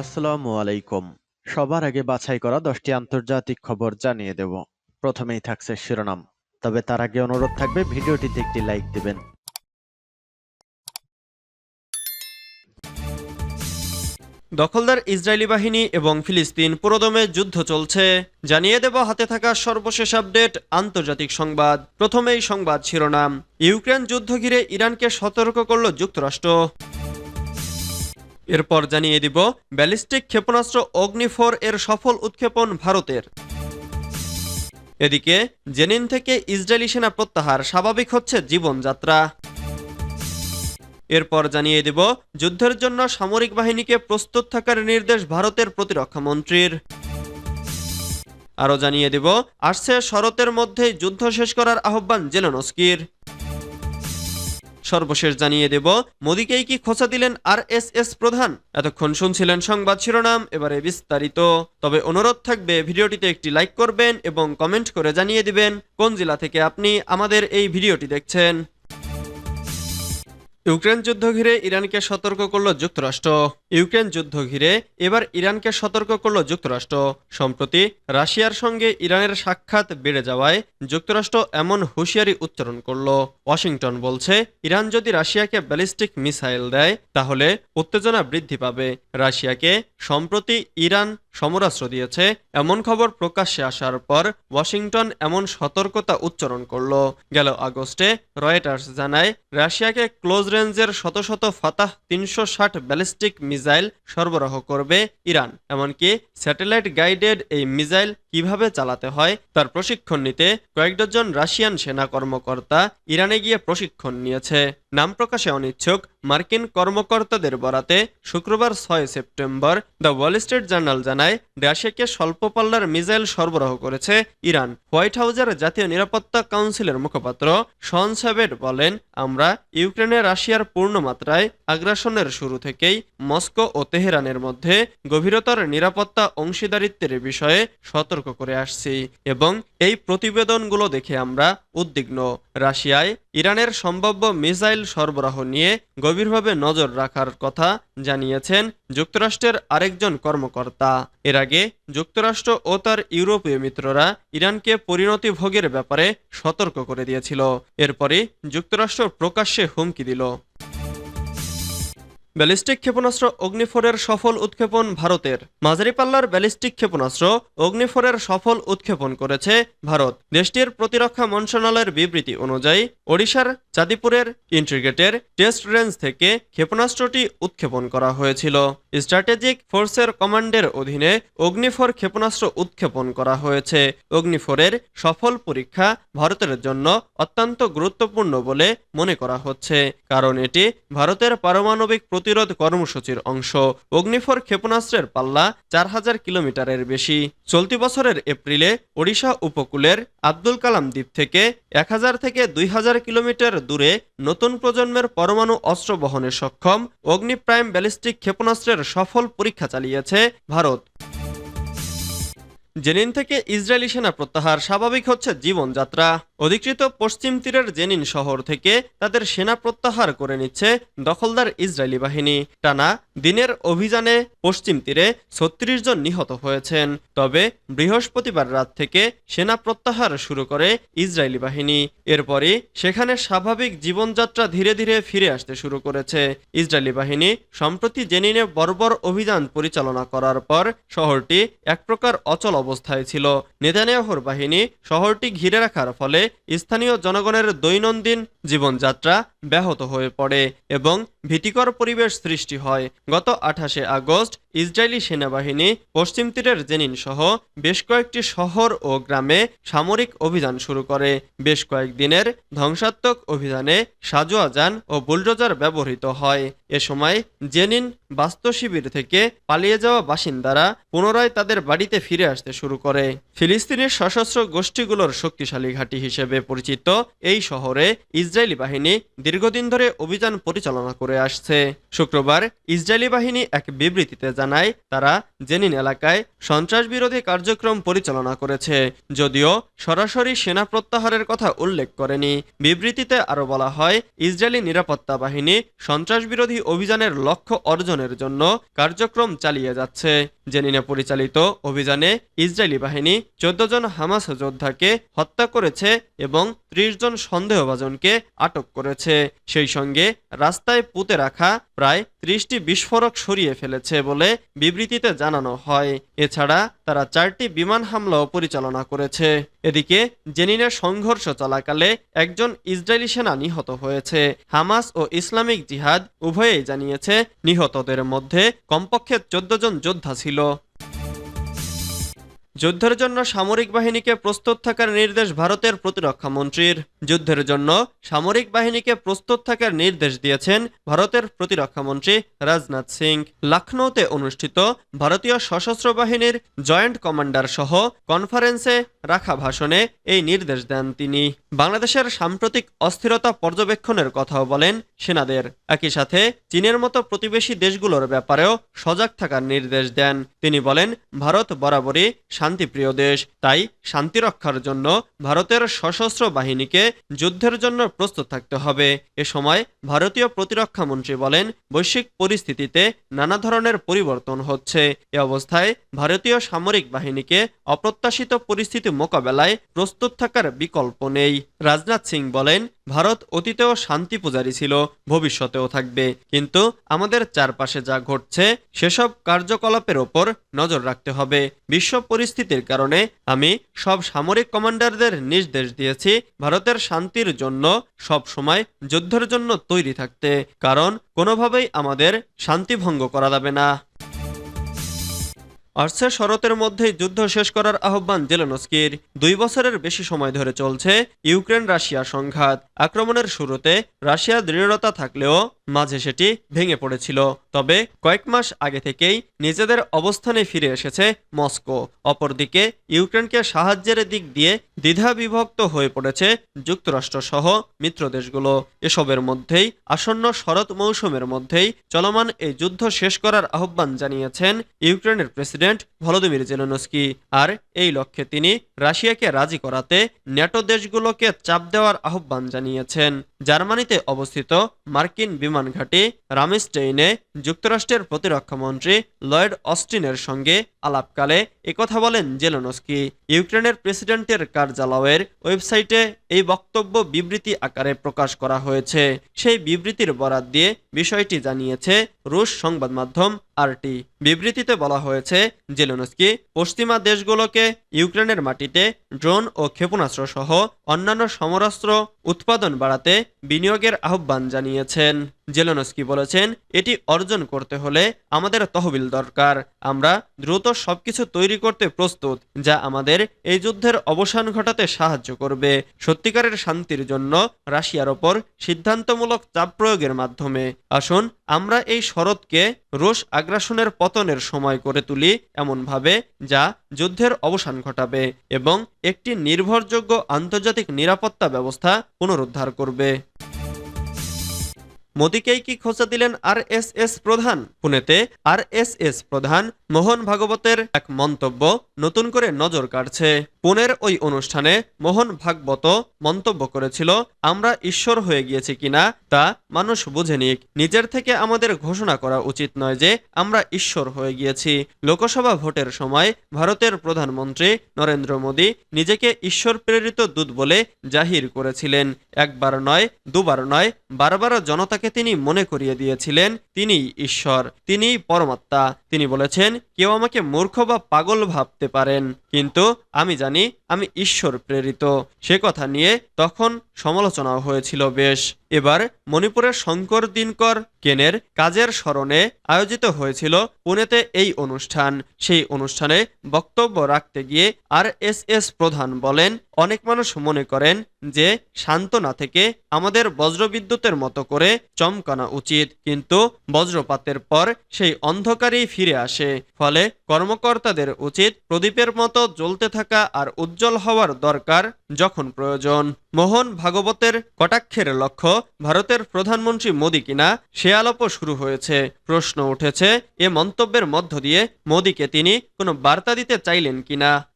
আসসালামু আলাইকুম। সবার আগে বাছাই করা দশটি আন্তর্জাতিক খবর জানিয়ে দেব। প্রথমেই থাকছে শিরোনাম। তবে তার আগে অনুরোধ থাকবে, ভিডিওটিতে একটি লাইক দিবেন। দখলদার ইসরায়েলি বাহিনী এবং ফিলিস্তিন পুরোদমে যুদ্ধ চলছে। জানিয়ে দেব, হাতে থাকা সর্বশেষ আপডেট, আন্তর্জাতিক সংবাদ। প্রথমেই সংবাদ শিরোনাম। ইউক্রেন যুদ্ধ ঘিরে ইরানকে সতর্ক করল যুক্তরাষ্ট্র। এরপর জানিয়ে দিব, ব্যালিস্টিক ক্ষেপণাস্ত্র অগ্নিফোর এর সফল উৎক্ষেপণ ভারতের। এদিকে, জেনিন থেকে ইসরায়েলি সেনা প্রত্যাহার স্বাভাবিক হচ্ছে জীবনযাত্রা। এরপর জানিয়ে দেব, যুদ্ধের জন্য সামরিক বাহিনীকে প্রস্তুত থাকার নির্দেশ ভারতের প্রতিরক্ষা মন্ত্রীর। আরও জানিয়ে দেব, আসছে শরতের মধ্যেই যুদ্ধ শেষ করার আহ্বান জেলেনস্কির। সর্বশেষ জানিয়ে দেব, মোদীকেই কি খোঁচা দিলেন আর প্রধান? এতক্ষণ শুনছিলেন সংবাদ শিরোনাম, এবারে বিস্তারিত। তবে অনুরোধ থাকবে, ভিডিওটিতে একটি লাইক করবেন এবং কমেন্ট করে জানিয়ে দিবেন কোন জেলা থেকে আপনি আমাদের এই ভিডিওটি দেখছেন। ইউক্রেন যুদ্ধ ঘিরে ইরানকে সতর্ক করল যুক্তরাষ্ট্র। ইউক্রেন যুদ্ধ ঘিরে এবার ইরানকে সতর্ক করল যুক্তরাষ্ট্র। সম্প্রতি রাশিয়ার সঙ্গে ইরানের সাক্ষাৎ বেড়ে যাওয়ায় যুক্তরাষ্ট্র এমন হুঁশিয়ারি উচ্চারণ করল। ওয়াশিংটন বলছে, ইরান যদি রাশিয়াকে ব্যালিস্টিক মিসাইল দেয়, তাহলে উত্তেজনা বৃদ্ধি পাবে। রাশিয়াকে সম্প্রতি ইরান সমরাস্ত্র দিয়েছে, এমন খবর প্রকাশ্যে আসার পর ওয়াশিংটন এমন সতর্কতা উচ্চারণ করল। গেল আগস্টে রয়টার্স জানায়, রাশিয়াকে ক্লোজ রেঞ্জের শত শত ফাতাহ তিনশো ষাট ব্যালিস্টিক মিসাইল সরবরাহ করবে ইরান, এমনকি স্যাটেলাইট গাইডেড এই মিসাইল কীভাবে চালাতে হয় তার প্রশিক্ষণ নিতে কয়েক ডজন রাশিয়ান সেনা কর্মকর্তা ইরানে গিয়ে প্রশিক্ষণ নিয়েছে। নাম প্রকাশে অনিচ্ছুক। মার্কিন কর্মকর্তাদের বরাতে শুক্রবার ছয় September the Wall Street Journal জানায় রাশিয়াকে স্বল্প পাল্লার মিসাইল সরবরাহ করেছে ইরান। হোয়াইট হাউসের জাতীয় নিরাপত্তা কাউন্সিলের মুখপাত্র শন সাবেট বলেন, আমরা ইউক্রেনে রাশিয়ার পূর্ণ মাত্রায় আগ্রাসনের শুরু থেকেই মস্কো ও তেহরানের মধ্যে গভীরতর নিরাপত্তা অংশীদারিত্বের বিষয়ে সতর্ক করে আসছি এবং এই প্রতিবেদনগুলো দেখে আমরা উদ্বিগ্ন। রাশিয়ায় ইরানের সম্ভাব্য মিসাইল সরবরাহ নিয়ে গভীরভাবে নজর রাখার কথা জানিয়েছেন যুক্তরাষ্ট্রের আরেকজন কর্মকর্তা। এর আগে যুক্তরাষ্ট্র ও তার ইউরোপীয় মিত্ররা ইরানকে পরিণতি ভোগের ব্যাপারে সতর্ক করে দিয়েছিল। এরপরই যুক্তরাষ্ট্র প্রকাশ্যে হুমকি দিল। ব্যালিস্টিক ক্ষেপণাস্ত্র অগ্নিফোরের সফল উৎক্ষেপণ ভারতের। মাঝারিপাল্লার ব্যালিস্টিক ক্ষেপণাস্ত্র অগ্নিফোরের সফল উৎক্ষেপণ করেছে ভারত। দেশটির প্রতিরক্ষা মন্ত্রণালয়ের বিবৃতি অনুযায়ী, ওড়িশার চাঁদিপুরের ইন্ট্রিগেটের টেস্ট রেঞ্জ থেকে ক্ষেপণাস্ত্রটি উৎক্ষেপণ করা হয়েছিল। স্ট্র্যাটেজিক ফোর্সের কমান্ডের অধীনে অগ্নিফোর ক্ষেপণাস্ত্র উৎক্ষেপণ করা হয়েছে। অগ্নিফোরের সফল পরীক্ষা ভারতের জন্য অত্যন্ত গুরুত্বপূর্ণ বলে মনে করা হচ্ছে, কারণ এটি ভারতের পারমাণবিক প্রতিরোধ কর্মসূচির অংশ। অগ্নিফোর ক্ষেপণাস্ত্রের পাল্লা চার হাজার কিলোমিটারের বেশি। চলতি বছরের এপ্রিলে ওড়িশা উপকূলের আব্দুল কালাম দ্বীপ থেকে এক হাজার থেকে দুই হাজার কিলোমিটার দূরে নতুন প্রজন্মের পরমাণু অস্ত্র বহনে সক্ষম অগ্নি প্রাইম ব্যালিস্টিক ক্ষেপণাস্ত্রের সফল পরীক্ষা চালিয়েছে ভারত। জেনিন থেকে ইসরায়েলি সেনা প্রত্যাহার, স্বাভাবিক হচ্ছে জীবনযাত্রা। অধিকৃত পশ্চিম তীরের জেনিন শহর থেকে তাদের সেনা প্রত্যাহার করে নিচ্ছে দখলদার ইসরায়েলি বাহিনী। টানা দিনের অভিযানে পশ্চিম তীরে ছত্রিশ জন নিহত হয়েছেন। তবে বৃহস্পতিবার রাত থেকে সেনা প্রত্যাহার শুরু করে ইসরায়েলি বাহিনী। এরপরই সেখানে স্বাভাবিক জীবনযাত্রা ধীরে ধীরে ফিরে আসতে শুরু করেছে। ইসরায়েলি বাহিনী সম্প্রতি জেনিনে বর্বর অভিযান পরিচালনা করার পর শহরটি এক প্রকার অচল অবস্থায় ছিল। নেতানিয়াহুর বাহিনী শহরটি ঘিরে রাখার ফলে স্থানীয় জনগণের দৈনন্দিন জীবনযাত্রা ব্যাহত হয়ে পড়ে এবং ভীতিকর পরিবেশ সৃষ্টি হয়। গত আঠাশে আগস্ট ইসরায়েলি সেনাবাহিনী পশ্চিম তীরের জেনিন সহ বেশ কয়েকটি শহর ও গ্রামে সামরিক অভিযান শুরু করে। বেশ কয়েকদিনের ধ্বংসাত্মক অভিযানে সাজোয়া যান ও বুলডোজার ব্যবহৃত হয়। এ সময় জেনিন বাস্তু শিবির থেকে পালিয়ে যাওয়া বাসিন্দারা পুনরায় তাদের বাড়িতে ফিরে আসতে শুরু করে। ফিলিস্তিনের সশস্ত্র গোষ্ঠীগুলোর শক্তিশালী ঘাঁটি হিসেবে পরিচিত এই শহরে ইসরায়েলি বাহিনী দীর্ঘদিন ধরে অভিযান পরিচালনা করে আসছে। শুক্রবার ইসরায়েলি বাহিনী এক বিবৃতিতে জানায় জানায়, তারা জেনিন এলাকায় সন্ত্রাস বিরোধী কার্যক্রম পরিচালনা করেছে। যদিও সরাসরি সেনা প্রত্যাহারের কথা উল্লেখ করেনি। বিবৃতিতে আরও বলা হয়, ইসরায়েলি নিরাপত্তা বাহিনী সন্ত্রাস বিরোধী অভিযানের লক্ষ্য অর্জনের জন্য কার্যক্রম চালিয়ে যাচ্ছে। জেনিনে পরিচালিত অভিযানে ইসরায়েলি বাহিনী চোদ্দ জন হামাস যোদ্ধাকে হত্যা করেছে এবং ত্রিশ জন সন্দেহভাজনকে আটক করেছে। সেই সঙ্গে রাস্তায় পুঁতে রাখা প্রায় ত্রিশটি বিস্ফোরক সরিয়ে ফেলেছে বলে বিবৃতিতে জানানো হয়। এছাড়া তারা চারটি বিমান হামলাও পরিচালনা করেছে। এদিকে জেনিনের সংঘর্ষ চলাকালে একজন ইসরায়েলি সেনা নিহত হয়েছে। হামাস ও ইসলামিক জিহাদ উভয়েই জানিয়েছে, নিহতদের মধ্যে কমপক্ষে চোদ্দ জন যোদ্ধা ছিল। যুদ্ধের জন্য সামরিক বাহিনীকে প্রস্তুত থাকার নির্দেশ ভারতের প্রতিরক্ষা মন্ত্রীর। যুদ্ধের জন্য সামরিক বাহিনীকে প্রস্তুত থাকার নির্দেশ দিয়েছেন ভারতের প্রতিরক্ষা মন্ত্রী রাজনাথ সিং। লখনৌতে অনুষ্ঠিত ভারতীয় সশস্ত্র বাহিনীর জয়েন্ট কমান্ডার সহ কনফারেন্সে রাখা ভাষণে এই নির্দেশ দেন তিনি। বাংলাদেশের সাম্প্রতিক অস্থিরতা পর্যবেক্ষণের কথাও বলেন সেনাদের। একই সাথে চীনের মতো প্রতিবেশী দেশগুলোর ব্যাপারেও সজাগ থাকার নির্দেশ দেন। তিনি বলেন, ভারত বরাবরই শান্তিপ্রিয় দেশ, তাই শান্তি রক্ষার জন্য ভারতের সশস্ত্র বাহিনীকে যুদ্ধের জন্য প্রস্তুত থাকতে হবে। এ সময় ভারতীয় প্রতিরক্ষা মন্ত্রী বলেন, বৈশ্বিক পরিস্থিতিতে নানা ধরনের পরিবর্তন হচ্ছে। এ অবস্থায় ভারতীয় সামরিক বাহিনীকে অপ্রত্যাশিত পরিস্থিতি মোকাবেলায় প্রস্তুত থাকার বিকল্প নেই। রাজনাথ সিং বলেন ভারত অতীতেও শান্তি পূজারী ছিল, ভবিষ্যতেও থাকবে। কিন্তু আমাদের চারপাশে যা ঘটছে, সেসব কার্যকলাপের ওপর নজর রাখতে হবে। বিশ্ব পরিস্থিতির কারণে আমি সব সামরিক কমান্ডারদের নির্দেশ দিয়েছি ভারতের শান্তির জন্য সব সময় যুদ্ধের জন্য তৈরি থাকতে। কারণ কোনোভাবেই আমাদের শান্তি ভঙ্গ করা যাবে না। আর্সে শরতের মধ্যেই যুদ্ধ শেষ করার আহ্বান জেলেনস্কির। দুই বছরের বেশি সময় ধরে চলছে ইউক্রেন রাশিয়া সংঘাত। আক্রমণের শুরুতে রাশিয়া দৃঢ়তা থাকলেও মাঝে সেটি ভেঙে পড়েছিল। তবে কয়েক মাস আগে থেকেই নিজেদের অবস্থানে ফিরে এসেছে মস্কো। অপরদিকে ইউক্রেনকে সাহায্যের দিক দিয়ে দ্বিধা বিভক্ত হয়ে পড়েছে যুক্তরাষ্ট্র সহ মিত্র দেশগুলো। এসবের মধ্যেই, আসন্ন শরৎ মৌসুমের মধ্যেই চলমান এই যুদ্ধ শেষ করার আহ্বান জানিয়েছেন ইউক্রেনের প্রেসিডেন্ট ভলোদিমির জেলেনস্কি আর এই লক্ষ্যে তিনি রাশিয়াকে রাজি করাতে ন্যাটো দেশগুলোকে চাপ দেওয়ার আহ্বান জানিয়েছেন। জার্মানিতে অবস্থিত মার্কিন বিমান ঘাঁটি রামিস্টেইনে যুক্তরাষ্ট্রের প্রতিরক্ষা মন্ত্রী লয়েড অস্টিনের সঙ্গে আলাপকালে একথা বলেন জেলেনস্কি। ইউক্রেনের প্রেসিডেন্টের কার্যালয়ের ওয়েবসাইটে এই বক্তব্য বিবৃতি আকারে প্রকাশ করা হয়েছে। সেই বিবৃতির বরাত দিয়ে বিষয়টি জানিয়েছে রুশ সংবাদ মাধ্যম আরটি। বিবৃতিতে বলা হয়েছে, জেলেনস্কি পশ্চিমা দেশগুলোকে ইউক্রেনের মাটিতে ড্রোন ও ক্ষেপণাস্ত্র সহ অন্যান্য সমরাস্ত্র উৎপাদন বাড়াতে বিনিয়োগের আহ্বান জানিয়েছেন। জেলেনস্কি বলেছেন, এটি অর্জন করতে হলে আমাদের তহবিল দরকার। আমরা দ্রুত সবকিছু তৈরি করতে প্রস্তুত, যা আমাদের এই যুদ্ধের অবসান ঘটাতে সাহায্য করবে। সত্যিকারের শান্তির জন্য রাশিয়ার ওপর সিদ্ধান্তমূলক চাপ প্রয়োগের মাধ্যমে। আসুন, আমরা এই শরৎকে রুশ আগ্রাসনের পতনের সময় করে তুলি এমনভাবে, যা যুদ্ধের অবসান ঘটাবে এবং একটি নির্ভরযোগ্য আন্তর্জাতিক নিরাপত্তা ব্যবস্থা পুনরুদ্ধার করবে। মোদীকেই কি খোঁচা দিলেন আর প্রধান? পুনেতে আর প্রধান মোহন ভাগবতের এক মন্তব্য নতুন করে নজর কাটছে পুনের ওই অনুষ্ঠানে মোহন ভাগবত মন্তব্য করেছিল, আমরা ঈশ্বর হয়ে গিয়েছি কিনা তা মানুষ বুঝে নিক। নিজের থেকে আমাদের ঘোষণা করা উচিত নয় যে আমরা ঈশ্বর হয়ে গিয়েছি। লোকসভা ভোটের সময় ভারতের প্রধানমন্ত্রী নরেন্দ্র মোদী নিজেকে ঈশ্বর প্রেরিত দূত বলে জাহির করেছিলেন। একবার নয়, দুবার নয়, বারবার জনতাকে তিনি মনে করিয়ে দিয়েছিলেন তিনি ঈশ্বর তিনি পরমাত্মা। তিনি বলেছেন, কেউ আমাকে মূর্খ বা পাগল ভাবতে পারেন, কিন্তু আমি জানি আমি ঈশ্বর প্রেরিত। সে কথা নিয়ে তখন সমালোচনাও হয়েছিল বেশ। এবার মণিপুরের শঙ্কর দিনকর কেনের কাজের স্মরণে আয়োজিত হয়েছিল পুনেতে এই অনুষ্ঠান। সেই অনুষ্ঠানে বক্তব্য রাখতে গিয়ে আর এস প্রধান বলেন অনেক মানুষ মনে করেন যে সান্ত্বনা থেকে আমাদের বজ্রবিদ্যুতের মতো করে চমকানো উচিত। কিন্তু বজ্রপাতের পর সেই অন্ধকারেই ফিরে আসে। ফলে কর্মকর্তাদের উচিত প্রদীপের মতো জ্বলতে থাকা আর উজ্জ্বল হওয়ার দরকার যখন প্রয়োজন। মোহন ভাগবতের কটাক্ষের লক্ষ্য, ভারতের প্রধানমন্ত্রী মোদী কিনা সে আলাপও শুরু হয়েছে। প্রশ্ন উঠেছে, এ মন্তব্যের মধ্য দিয়ে মোদীকে তিনি কোনো বার্তা দিতে চাইলেন কিনা?